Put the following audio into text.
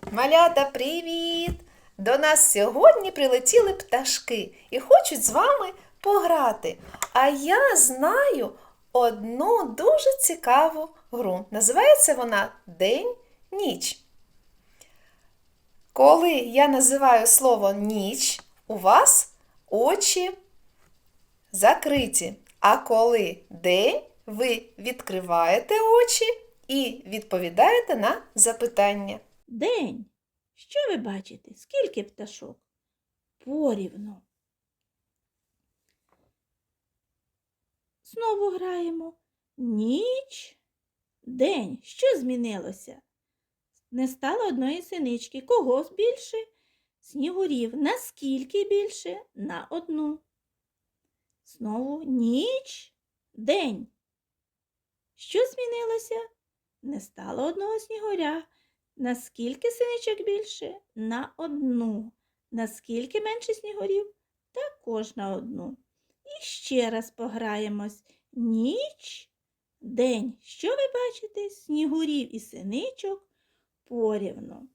Малята, привіт! До нас сьогодні прилетіли пташки і хочуть з вами пограти. А я знаю одну дуже цікаву гру. Називається вона День-ніч. Коли я називаю слово ніч, у вас очі закриті. А коли день, ви відкриваєте очі і відповідаєте на запитання. День. Що ви бачите? Скільки пташок? Порівну. Знову граємо. Ніч. День. Що змінилося? Не стало одної синички. Кого більше? Снігурів. Наскільки більше? На одну. Знову ніч. День. Що змінилося? Не стало одного снігуря. Наскільки синичок більше? На одну. Наскільки менше снігурів? Також на одну. І ще раз пограємось. Ніч, день. Що ви бачите? Снігурів і синичок порівну.